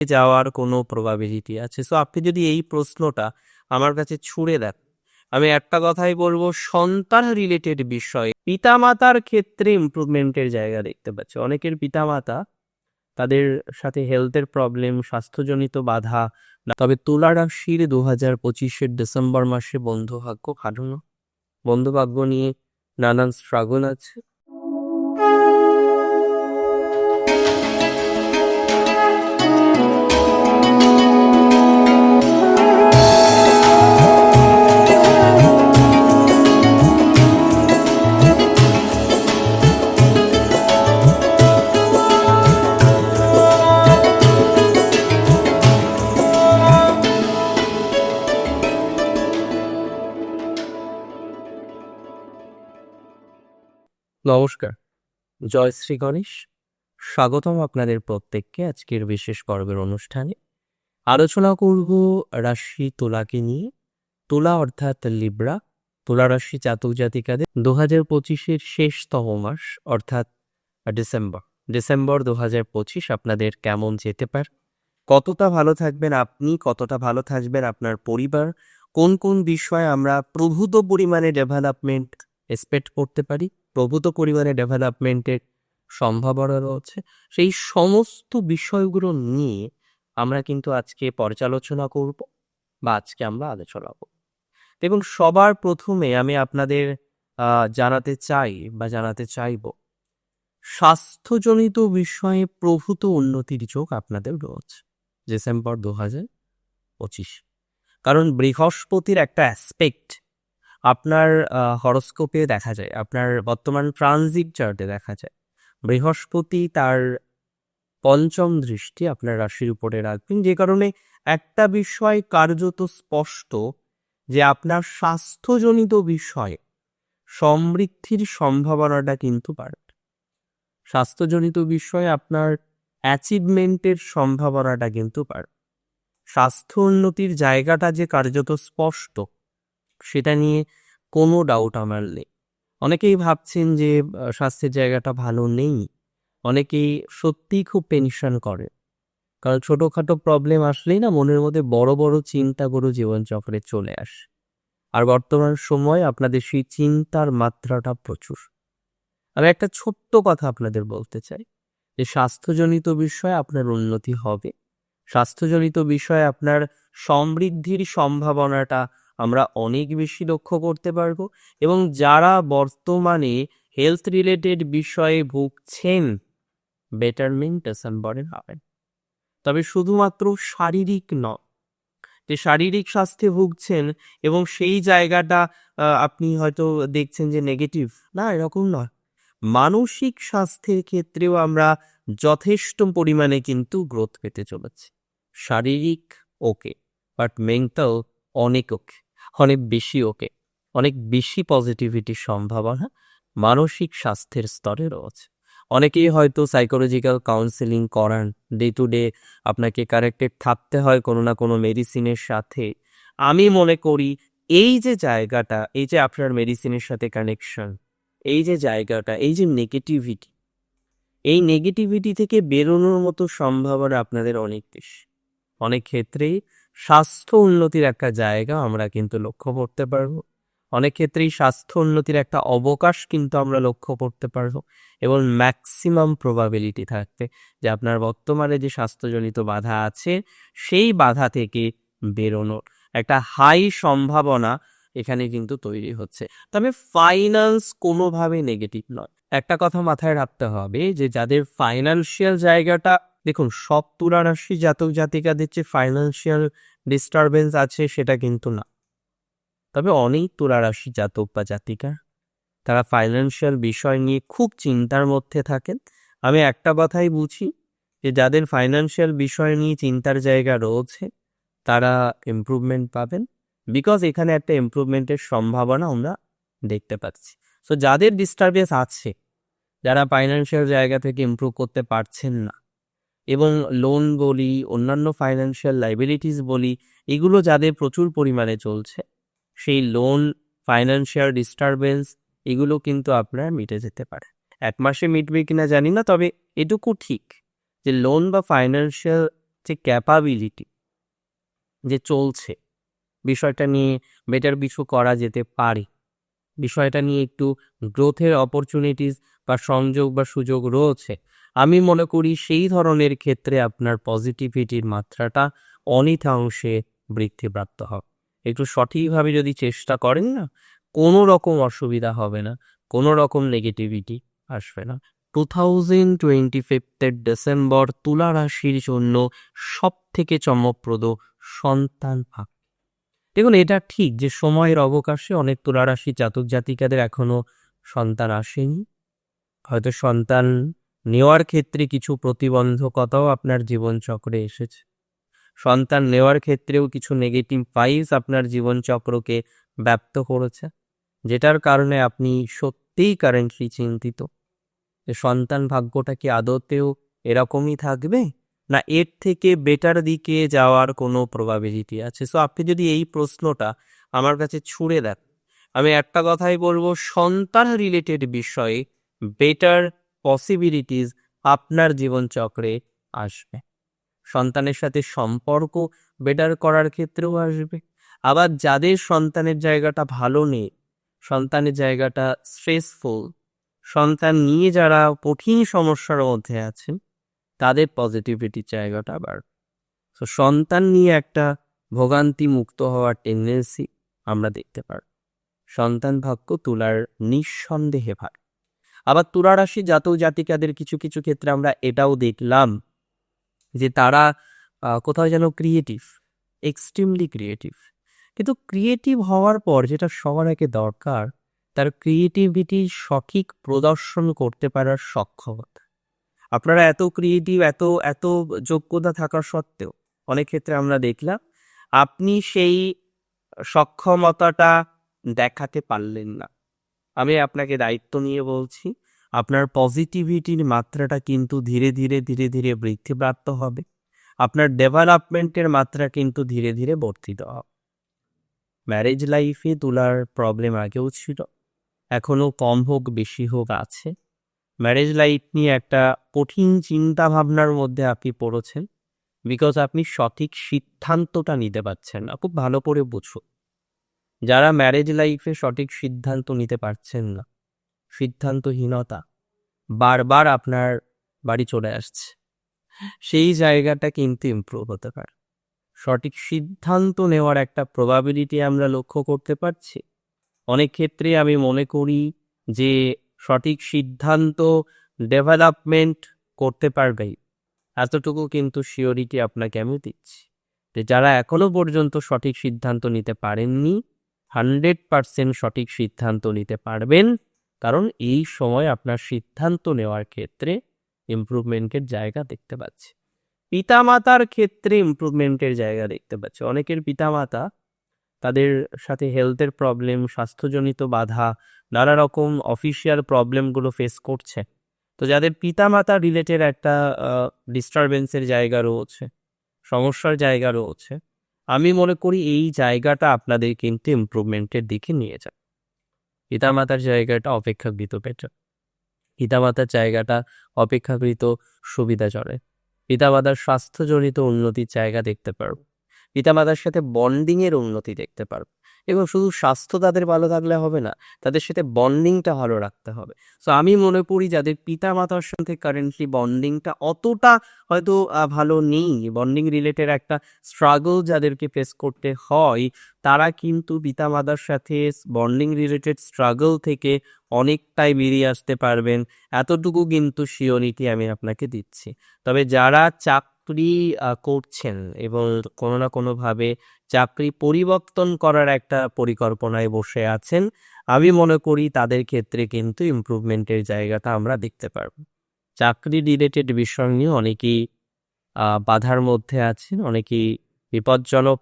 যাওয়ার কোনো প্রবাবিলিটি আছে? সো আপনি যদি এই প্রশ্নটা আমার কাছে ছুড়ে দেন, আমি একটা কথাই বলব, সন্তান রিলেটেড বিষয়ে, পিতামাতার ক্ষেত্রে ইমপ্রুভমেন্টের জায়গা দেখতে পাচ্ছি। অনেকের পিতামাতা তাদের সাথে হেলথের প্রবলেম স্বাস্থ্যজনিত বাধা তবে তুলা রাশির দু হাজার পঁচিশের ডিসেম্বর মাসে বন্ধু ভাগ্য কাটানো বন্ধুভাগ্য নিয়ে নানান স্ট্রাগল আছে। নমস্কার। জয় শ্রী গণেশ। স্বাগতম আপনাদের প্রত্যেককে আজকের বিশেষ পর্বের অনুষ্ঠানে। আলোচনা করব রাশি তোলাকে নিয়ে। তোলা অর্থাৎ লিব্রা। তুলা রাশি জাতক জাতিকাদের দু হাজার পঁচিশের শেষতম মাস, অর্থাৎ ডিসেম্বর। ডিসেম্বর দু হাজার পঁচিশ আপনাদের কেমন যেতে পার? কতটা ভালো থাকবেন আপনি? কতটা ভালো থাকবেন আপনার পরিবার? কোন কোন বিষয়ে আমরা প্রভূত পরিমাণে ডেভেলপমেন্ট এক্সপেক্ট করতে পারি? প্রভূত পরিমাণে ডেভেলপমেন্টের সম্ভাবনা রয়েছে। সেই সমস্ত বিষয়গুলো নিয়ে আমরা কিন্তু আজকে পর্যালোচনা করব বা আজকে আমরা আলোচনা করব। দেখুন, সবার প্রথমে আমি আপনাদের জানাতে চাই বা জানাতে চাইব, স্বাস্থ্যজনিত বিষয়ে প্রভূত উন্নতির যোগ আপনাদের রয়েছে ডিসেম্বর দু হাজার পঁচিশ। কারণ বৃহস্পতির একটা অ্যাসপেক্ট আপনার হরস্কোপে দেখা যায়, আপনার বর্তমান ট্রানজিট চার্টে দেখা যায়, বৃহস্পতি তার পঞ্চম দৃষ্টি আপনার রাশির উপরে রাখবেন। যে কারণে একটা বিষয় কার্যত স্পষ্ট যে আপনার স্বাস্থ্যজনিত বিষয়ে সমৃদ্ধির সম্ভাবনাটা কিন্তু বাড়বে। স্বাস্থ্যজনিত বিষয়ে আপনার অ্যাচিভমেন্টের সম্ভাবনাটা কিন্তু বাড়বে। স্বাস্থ্য উন্নতির জায়গাটা যে কার্যত স্পষ্ট সেটা নিয়ে কোনো ডাউট আমার নেই। অনেকেই ভাবছেন যে স্বাস্থ্যের জায়গাটা ভালো নেই। অনেকেই সত্যিই খুব টেনশন করে। কারণ ছোটোখাটো প্রবলেম আসলেই না মনের মধ্যে বড় বড় চিন্তাগুলো জীবনচক্রে চলে আসে। আর বর্তমান সময় আপনাদের সেই চিন্তার মাত্রাটা প্রচুর। আমি একটা ছোট্ট কথা আপনাদের বলতে চাই। যে, স্বাস্থ্যজনিত বিষয়ে আপনার উন্নতি হবে। স্বাস্থ্যজনিত বিষয়ে আপনার সমৃদ্ধির সম্ভাবনাটা আমরা অনেক বেশি লক্ষ্য করতে পারব এবং যারা বর্তমানে হেলথ রিলেটেড বিষয়ে ভুগছেন বেটারমেন্ট ডিসেম্বরে পাবেন তবে শুধুমাত্র শারীরিক নয়, যে শারীরিক স্বাস্থ্যে ভুগছেন এবং সেই জায়গাটা আপনি হয়তো দেখছেন যে নেগেটিভ না, এরকম নয়। মানসিক স্বাস্থ্যের ক্ষেত্রেও আমরা যথেষ্ট পরিমাণে কিন্তু গ্রোথ পেতে চলেছি। শারীরিক ওকে বাট মেন্টাল অনেক ওকে অনেক বেশি ওকে, অনেক বেশি পজিটিভিটির সম্ভাবনা, মানসিক স্বাস্থ্যের স্তরে রয়েছে। অনেকেই হয়তো সাইকোলজিক্যাল কাউন্সেলিং করান ডে টু ডে আপনাকে কারেক্টেড থাকতে হয় কোনো না কোনো মেডিসিনের সাথে। আমি মনে করি এই যে জায়গাটা, এই যে আপনার মেডিসিনের সাথে কানেকশন এই যে জায়গাটা, এই যে নেগেটিভিটি এই নেগেটিভিটি থেকে বেরোনোর মতো সম্ভাবনা আপনাদের অনেক বেশি। অনেক ক্ষেত্রেই স্বাস্থ্য উন্নতির একটা জায়গা আমরা কিন্তু লক্ষ্য করতে পারব। অনেক ক্ষেত্রেই স্বাস্থ্য উন্নতির একটা অবকাশ কিন্তু আমরা লক্ষ্য করতে পারব এবং ম্যাক্সিমাম প্রবাবিলিটি থাকতে যে আপনার বর্তমানে যে স্বাস্থ্যজনিত বাধা আছে, সেই বাধা থেকে বেরোনোর একটা হাই সম্ভাবনা এখানে কিন্তু তৈরি হচ্ছে। তবে ফাইন্যান্স কোনোভাবে নেগেটিভ নয়। একটা কথা মাথায় রাখতে হবে যে যাদের ফাইন্যান্সিয়াল জায়গাটা, দেখুন, সব তুলা রাশি জাতক জাতিকাদের যে ফাইন্যান্সিয়াল ডিস্টারবেন্স আছে সেটা কিন্তু না। তবে অনেক তুলা রাশি জাতক বা জাতিকা, তারা ফাইন্যান্সিয়াল বিষয় নিয়ে খুব চিন্তার মধ্যে থাকেন। আমি একটা কথাই বুঝি যে, যাদের ফাইন্যান্সিয়াল বিষয় নিয়ে চিন্তার জায়গা রয়েছে, তারা ইমপ্রুভমেন্ট পাবেন। বিকজ এখানে একটা ইমপ্রুভমেন্টের সম্ভাবনা আমরা দেখতে পাচ্ছি। সো যাদের ডিস্টারবেন্স আছে, যারা ফাইন্যান্সিয়াল জায়গা থেকে ইমপ্রুভ করতে পারছেন না এবং লোন বলি, অন্যান্য ফাইন্যান্সিয়াল লাইবিলিটিস বলি, এগুলো যাদের প্রচুর পরিমাণে চলছে, সেই লোন ফাইন্যান্সিয়াল ডিস্টারবেন্স এগুলো কিন্তু আপনার মিটে যেতে পারে। এক মাসে মিটবে কিনা জানি না, তবে এটুকু ঠিক যে লোন বা ফাইন্যান্সিয়াল যে ক্যাপাবিলিটি যে চলছে, বিষয়টা নিয়ে বেটার কিছু করা যেতে পারে। বিষয়টা নিয়ে একটু গ্রোথের অপরচুনিটিস বা সংযোগ বা সুযোগ রয়েছে আমি মনে করি সেই ধরনের ক্ষেত্রে আপনার পজিটিভিটির মাত্রাটা অনিতাংশে বৃদ্ধিপ্রাপ্ত হবে। একটু সঠিকভাবে যদি চেষ্টা করেন না কোনো রকম অসুবিধা হবে না কোনো রকম নেগেটিভিটি আসবে না। টু থাউজেন্ড টোয়েন্টি ফিফথের ডিসেম্বর তুলা রাশির জন্য সব থেকে চমকপ্রদ সন্তান ভাগ। দেখুন, এটা ঠিক যে সময়ের অবকাশে অনেক তুলা রাশি জাতক জাতিকাদের এখনও সন্তান আসেনি। হয়তো সন্তান নেওয়ার ক্ষেত্রে কিছু প্রতিবন্ধকতাও আপনার জীবনচক্রে এসেছে। সন্তান নেওয়ার ক্ষেত্রেও কিছু নেগেটিভ ভাইবস আপনার জীবনচক্রকে ব্যপ্ত করেছে, যেটার কারণে আপনি সত্যিই কারেন্টলি চিন্তিত। যে সন্তান ভাগ্যটা কি আদতেও এরকমই থাকবে? না, এর থেকে বেটার দিকে যাওয়ার কোনো প্রবাবিলিটি আছে? সো আপনি যদি এই প্রশ্নটা আমার কাছে ছুড়ে দেন, আমি একটা কথাই বলব সন্তান রিলেটেড বিষয়ে বেটার পসিবিলিটিস আপনার জীবনচক্রে আসবে। সন্তানের সাথে সম্পর্ক বেটার করার ক্ষেত্রেও আসবে। আবার যাদের সন্তানের জায়গাটা ভালো নেই, সন্তানের জায়গাটা স্ট্রেসফুল সন্তান নিয়ে যারা কঠিন সমস্যার মধ্যে আছেন, তাদের পজিটিভিটির জায়গাটা আবার তো সন্তান নিয়ে একটা ভোগান্তি মুক্ত হওয়ার টেন্ডেন্সি আমরা দেখতে পারি সন্তান ভাগ্য তুলার নিঃসন্দেহে ভাগ আবার তুলা রাশি জাতক জাতিকাদের কিছু কিছু ক্ষেত্রে আমরা এটাও দেখলাম যে তারা কোথাও যেন ক্রিয়েটিভ এক্সট্রিমলি ক্রিয়েটিভ কিন্তু ক্রিয়েটিভ হওয়ার পর যেটা সবার আগে দরকার, তার ক্রিয়েটিভিটি সঠিক প্রদর্শন করতে পারার সক্ষমতা। আপনারা এত ক্রিয়েটিভ এত এত যোগ্যতা থাকা সত্ত্বেও অনেক ক্ষেত্রে আমরা দেখলাম, আপনি সেই সক্ষমতাটা দেখাতে পারলেন না। আমি আপনাকে দায়িত্ব নিয়ে বলছি, আপনার পজিটিভিটির মাত্রাটা কিন্তু ধীরে ধীরে ধীরে ধীরে বৃদ্ধিপ্রাপ্ত হবে। আপনার ডেভেলপমেন্টের মাত্রা কিন্তু ধীরে ধীরে বর্ধিত হবে। ম্যারেজ লাইফে তোলার প্রবলেম আগেও ছিল, এখনও কম হোক, বেশি হোক আছে। ম্যারেজ লাইফ নিয়ে একটা কঠিন চিন্তা ভাবনার মধ্যে আপনি পড়েছেন বিকজ আপনি সঠিক সিদ্ধান্তটা নিতে পারছেন না। খুব ভালো করে বুঝুন। যারা ম্যারেজ লাইফে সঠিক সিদ্ধান্ত নিতে পারছেন না, সিদ্ধান্তহীনতা বারবার আপনার বাড়ি চলে আসছে। সেই জায়গাটা কিন্তু ইমপ্রুভ হতে পারে। সঠিক সিদ্ধান্ত নেওয়ার একটা প্রবাবিলিটি আমরা লক্ষ্য করতে পারছি। অনেক ক্ষেত্রে আমি মনে করি যে সঠিক সিদ্ধান্ত ডেভেলপমেন্ট করতে পারবেই এতটুকু কিন্তু শিওরিটি আপনাকে আমি দিচ্ছি যারা এখনও পর্যন্ত সঠিক সিদ্ধান্ত নিতে পারেননি হান্ড্রেড পারসেন্ট সঠিক সিদ্ধান্ত নিতে পারবেন। কারণ এই সময় আপনার সিদ্ধান্ত নেওয়ার ক্ষেত্রে ইমপ্রুভমেন্টের জায়গা দেখতে পাচ্ছি। পিতামাতার ক্ষেত্রে ইমপ্রুভমেন্টের জায়গা দেখতে পাচ্ছি। অনেকের পিতামাতা তাদের সাথে হেলথের প্রবলেম, স্বাস্থ্যজনিত বাধা নানা রকম অফিসিয়াল প্রবলেমগুলো ফেস করছে। তো যাদের পিতামাতা রিলেটেড একটা ডিস্টারবেন্সের জায়গা রয়েছে, সমস্যার জায়গা রয়েছে আমি মনে করি এই জায়গাটা আপনাদের কিন্তু ইমপ্রুভমেন্টের দিকে নিয়ে যায় পিতামাতার জায়গাটা অপেক্ষাকৃত বেটার পিতামাতার জায়গাটা অপেক্ষাকৃত সুবিধাজনক। পিতামাতার স্বাস্থ্যজনিত উন্নতির জায়গা দেখতে পারব। পিতামাতার সাথে বন্ডিংয়ের উন্নতি দেখতে পারব। এবং শুধু স্বাস্থ্য তাদের ভালো থাকলে হবে না, তাদের সাথে বন্ডিংটা ভালো রাখতে হবে। সো আমি মনে করি যাদের পিতামাতার সাথে কারেন্টলি বন্ডিংটা অতটা হয়তো ভালো নেই বন্ডিং রিলেটেড একটা স্ট্রাগল যাদেরকে ফেস করতে হয়, তারা কিন্তু পিতামাতার সাথে বন্ডিং রিলেটেড স্ট্রাগল থেকে অনেকটাই বেরিয়ে আসতে পারবেন। এতটুকু কিন্তু শিওরিটি আমি আপনাকে দিচ্ছি। তবে যারা চাকরি করছেন এবং কোনো না কোনোভাবে চাকরি পরিবর্তন করার একটা পরিকল্পনায় বসে আছেন। আমি মনে করি তাদের ক্ষেত্রে কিন্তু ইমপ্রুভমেন্টের জায়গাটা আমরা দেখতে পারব। চাকরি রিলেটেড বিষয় নিয়ে অনেকেই বাধার মধ্যে আছেন, অনেকেই বিপজ্জনক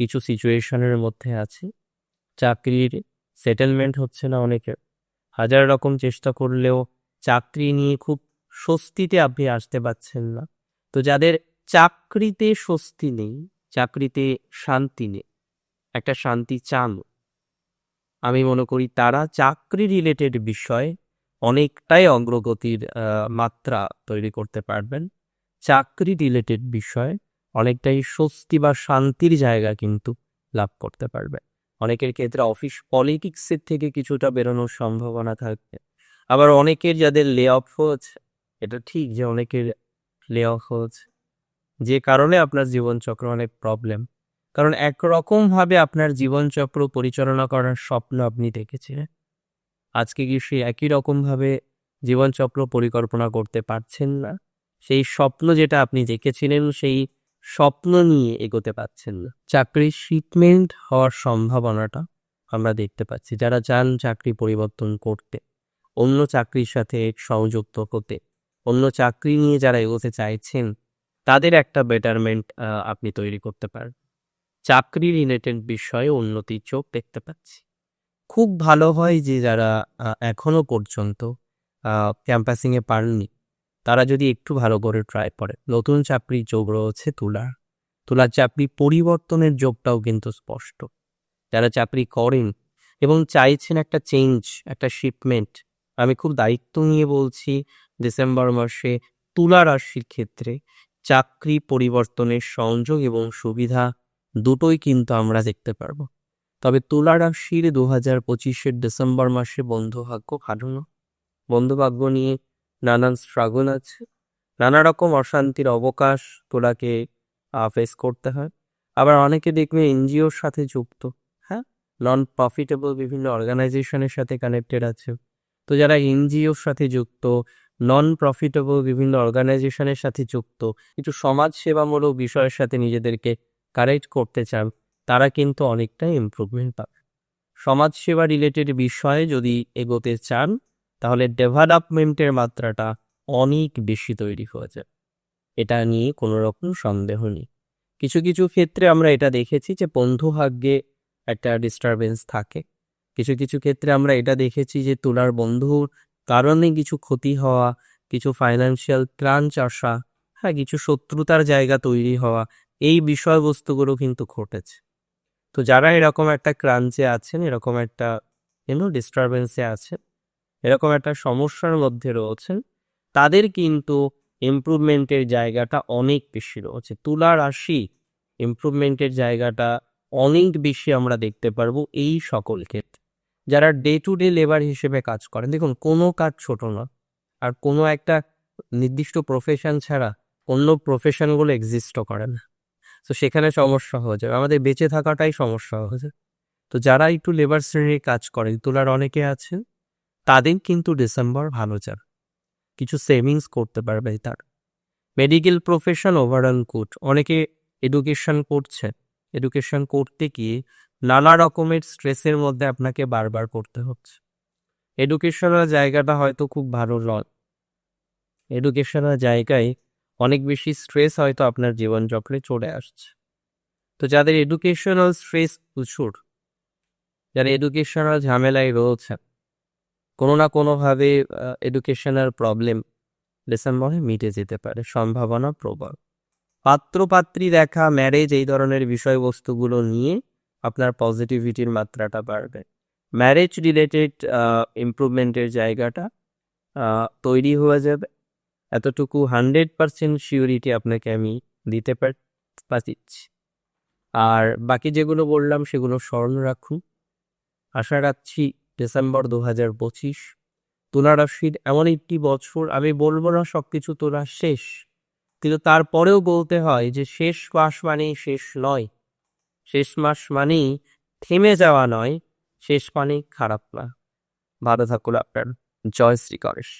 কিছু সিচুয়েশনের মধ্যে আছে। চাকরির সেটেলমেন্ট হচ্ছে না অনেকের। হাজার রকম চেষ্টা করলেও চাকরি নিয়ে খুব স্বস্তিতে আপনি আসতে পারছেন না। তো যাদের চাকরিতে স্বস্তি নেই চাকরিতে শান্তি নেই, একটা শান্তি চান আমি মনে করি তারা চাকরি রিলেটেড বিষয়ে অনেকটাই অগ্রগতির মাত্রা তৈরি করতে পারবেন। চাকরি রিলেটেড বিষয়ে অনেকটাই স্বস্তি বা শান্তির জায়গা কিন্তু লাভ করতে পারবে। অনেকের ক্ষেত্রে অফিস পলিটিক্সের থেকে কিছুটা বেরোনোর সম্ভাবনা থাকবে আবার অনেকের যাদের লে অফ হচ্ছে এটা ঠিক যে অনেকের লে অফ হচ্ছে যে কারণে আপনার জীবনচক্র অনেক প্রবলেম কারণ একরকমভাবে আপনার জীবনচক্র পরিচালনা করার স্বপ্ন আপনি দেখেছিলেন আজকে কি সেই একই রকমভাবে জীবনচক্র পরিকল্পনা করতে পারছেন না? সেই স্বপ্ন যেটা আপনি দেখেছিলেন, সেই স্বপ্ন নিয়ে এগোতে পারছেন না। চাকরির শিপমেন্ট হওয়ার সম্ভাবনাটা আমরা দেখতে পাচ্ছি। যারা চান চাকরি পরিবর্তন করতে, অন্য চাকরির সাথে সংযুক্ত হতে, অন্য চাকরি নিয়ে যারা এগোতে চাইছেন তাদের একটা বেটারমেন্ট আপনি তৈরি করতে পারেন। চাকরি রিলেটেড বিষয়ে উন্নতির চোখ দেখতে পাচ্ছি। খুব ভালো হয় যে যারা এখনও পর্যন্ত ক্যাম্পাসিংয়ে পারেননি, তারা যদি একটু ভালো করে ট্রাই করে। নতুন চাকরির যোগ রয়েছে তুলার। তুলার চাকরি পরিবর্তনের যোগটাও কিন্তু স্পষ্ট। যারা চাকরি করেন এবং চাইছেন একটা চেঞ্জ একটা শিপমেন্ট আমি খুব দায়িত্ব নিয়ে বলছি ডিসেম্বর মাসে তুলা রাশির ক্ষেত্রে চাকরি, পরিবর্তনের সংযোগ এবং সুবিধা দুটোই কিন্তু আমরা দেখতে পারব। তবে তুলা রাশির দু হাজার পঁচিশের ডিসেম্বর মাসে বন্ধুভাগ্য ভালো না বন্ধুভাগ্য নিয়ে নানান স্ট্রাগল আছে। নানা রকম অশান্তির অবকাশ তোলাকে ফেস করতে হয়। আবার অনেকে দেখবে এনজিওর সাথে যুক্ত হ্যাঁ? নন প্রফিটেবল বিভিন্ন অর্গানাইজেশনের সাথে কানেক্টেড আছে। তো যারা এনজিওর সাথে যুক্ত নন প্রফিটেবল বিভিন্ন অর্গানাইজেশনের সাথে যুক্ত। কিছু সমাজ সেবামূলক বিষয়ের সাথে নিজেদেরকে কারেক্ট করতে চান, তারা কিন্তু অনেকটাই ইমপ্রুভমেন্ট পাবে। সমাজ সেবা রিলেটেড বিষয়ে যদি এগোতে চান, তাহলে ডেভেলপমেন্টের মাত্রাটা অনেক বেশি তৈরি হয়ে যায় এটা নিয়ে কোনো রকম সন্দেহ নেই। কিছু কিছু ক্ষেত্রে আমরা এটা দেখেছি যে বন্ধু ভাগ্যে একটা ডিস্টারবেন্স থাকে। কিছু কিছু ক্ষেত্রে আমরা এটা দেখেছি যে তোলার বন্ধুর কারণে কিছু ক্ষতি হওয়া, কিছু ফাইন্যান্সিয়াল ক্রাঞ্চ আসা হ্যাঁ কিছু শত্রুতার জায়গা তৈরি হওয়া, এই বিষয়বস্তুগুলো কিন্তু ঘটেছে। তো যারা এরকম একটা ক্রাঞ্চে আছেন, এরকম একটা ইউনো ডিস্টারবেন্সে আছেন, এরকম একটা সমস্যার মধ্যে রয়েছেন, তাদের কিন্তু ইমপ্রুভমেন্টের জায়গাটা অনেক বেশি রয়েছে। তুলা রাশি ইমপ্রুভমেন্টের জায়গাটা অনেক বেশি আমরা দেখতে পারব এই সকল ক্ষেত্রে। যারা ডে টু ডে লেবার হিসেবে কাজ করেন, দেখুন, কোনো কাজ ছোট না। আর কোনো একটা নির্দিষ্ট প্রফেশন ছাড়া অন্য প্রফেশনগুলো এক্সিস্টও করে না। তো সেখানে সমস্যা হয়ে যাবে আমাদের বেঁচে থাকাটাই সমস্যা হয়ে যাবে তো যারা একটু লেবার শ্রেণির কাজ করেন, তোলার অনেকে আছেন, তাদের কিন্তু ডিসেম্বর ভালো যাবে। কিছু সেভিংস করতে পারবে তার। মেডিকেল প্রফেশন ওভারঅল গুড অনেকে এডুকেশন করছে। এডুকেশন করতে গিয়ে নানা রকমের স্ট্রেসের মধ্যে আপনাকে বারবার করতে হচ্ছে। এডুকেশনাল জায়গাটা হয়তো খুব ভালো নয়। এডুকেশনাল জায়গায় অনেক বেশি স্ট্রেস হয়তো আপনার জীবনচক্রে চলে আসছে। তো যাদের এডুকেশনাল স্ট্রেস প্রচুর, যারা এডুকেশনাল ঝামেলায় রয়েছে কোনো না কোনোভাবে এডুকেশনাল প্রবলেম ডিসেম্বরে মিটে যেতে পারে, সম্ভাবনা প্রবল। পাত্রপাত্রী দেখা ম্যারেজ এই ধরনের বিষয়বস্তুগুলো নিয়ে আপনার পজিটিভিটির মাত্রাটা বাড়বে। ম্যারেজ রিলেটেড ইমপ্রুভমেন্টের জায়গাটা তৈরি হয়ে যাবে। এতটুকু হান্ড্রেড পারসেন্ট সিউরিটি আপনাকে আমি দিতে পার- পারছি। আর বাকি যেগুলো বললাম সেগুলো স্মরণ রাখুন। আশা রাখছি ডিসেম্বর দু হাজার পঁচিশ তুলা রাশির এমন একটি বছর, আমি বলব না সব কিছু তোলা শেষ, কিন্তু তারপরেও বলতে হয় যে শেষ মাস মানেই শেষ নয়। শেষ মাস মানেই থেমে যাওয়া নয়, শেষ মানেই খারাপ না। ভালো থাকুন আপনার জয় শ্রী গণেশ।